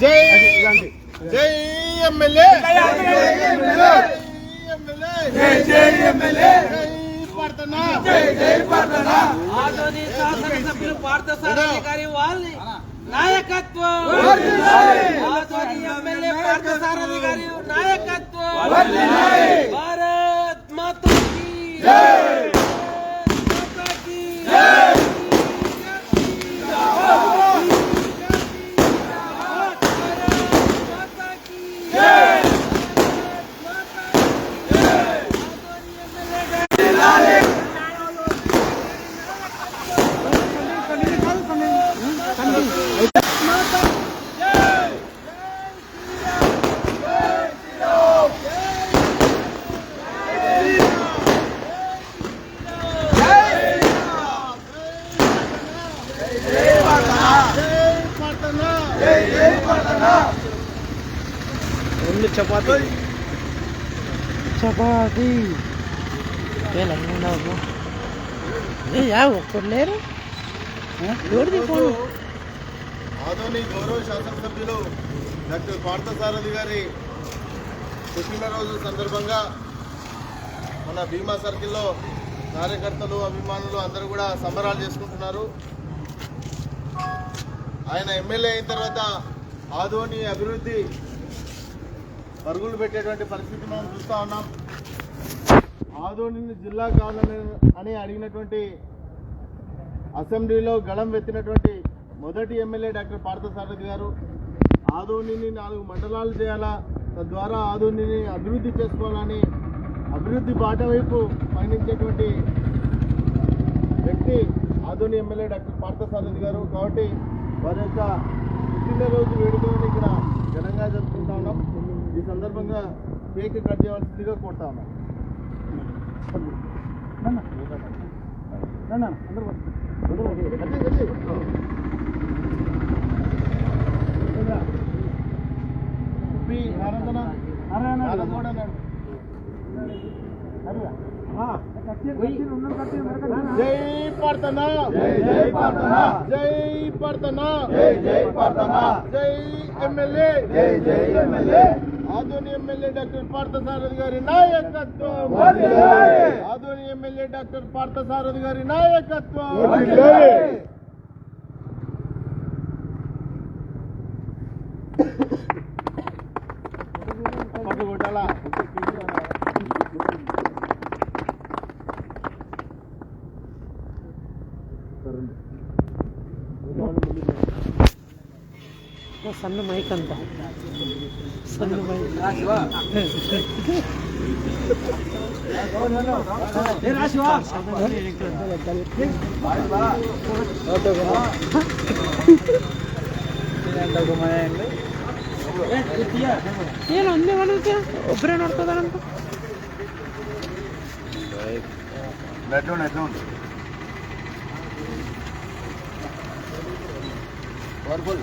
జై జై ఎమ్మెల్యే జై ఎమ్మెల్యే జై ఎమ్మెల్యే జై పడతనా జై జై పడతనా ఆదోని శాసనసభ్యులు పార్థసారథి గారి వాళ్ళ నాయకత్వం ఆదోని ఎమ్మెల్యే పార్థసారథి గారి నాయకత్వం భారత్ మాతా కీ రెండు చపాతీ. చపాతి ఒక్కరు లేరు? ఎవరిది ఫోన్? ఆదోని గౌరవ శాసనసభ్యులు డాక్టర్ పార్థసారథి గారి పుట్టినరోజు సందర్భంగా మన భీమా సర్కిల్లో కార్యకర్తలు అభిమానులు అందరూ కూడా సంబరాలు చేసుకుంటున్నారు. ఆయన ఎమ్మెల్యే అయిన తర్వాత ఆదోని అభివృద్ధి పరుగులు పెట్టేటువంటి పరిస్థితి మనం చూస్తూ ఉన్నాం. ఆదోని జిల్లా కావాలని అని అడిగినటువంటి అసెంబ్లీలో గళం వెత్తినటువంటి మొదటి ఎమ్మెల్యే డాక్టర్ పార్థసారథి గారు ఆదోనిని నాలుగు మండలాలు చేయాలా తద్వారా ఆదోనిని అభివృద్ధి చేసుకోవాలని అభివృద్ధి బాట వైపు పయనించేటువంటి వ్యక్తి ఆదోని ఎమ్మెల్యే డాక్టర్ పార్థసారథి గారు. కాబట్టి వారి యొక్క పుట్టినరోజు వేడుకలను ఇక్కడ ఘనంగా జరుపుకుంటా ఉన్నాం ఈ సందర్భంగా కేక్ కట్ చేయవలసిందిగా కోరుతా ఉన్నాం నారాయణ. నారాయణ కూడా అన్నాడు. జై పర్తన? జై జై పర్తన? జై పర్తన? జై జై పర్తన? జై ఎమ్మెల్యే. జై జై MLA. Adoni MLA doctor Parthasarathi గారి నాయకత్వం. ఆదోని ఎమ్మెల్యే డాక్టర్ పార్థసారథి గారి నాయకత్వం. ಸಣ್ಣ ಮೈಕ್ ಅಂತ. ಸಣ್ಣ ಮೈಕ್ ಏನು ಒಂದೇ ಮಾಡೋದಕ್ಕೆ ಒಬ್ಬರೇ ನೋಡ್ತದಾರಂತ ಬೆಡ್ರೂಮ್ ಎಡ್ರೂಮ್ ಬರ್ಬೋದು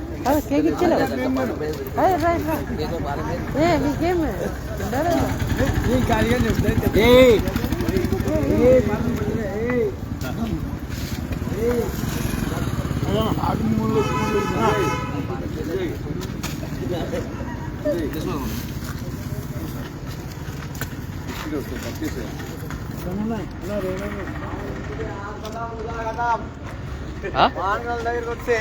కేక్ ఏ మీకేం దగ్గరికి వస్తే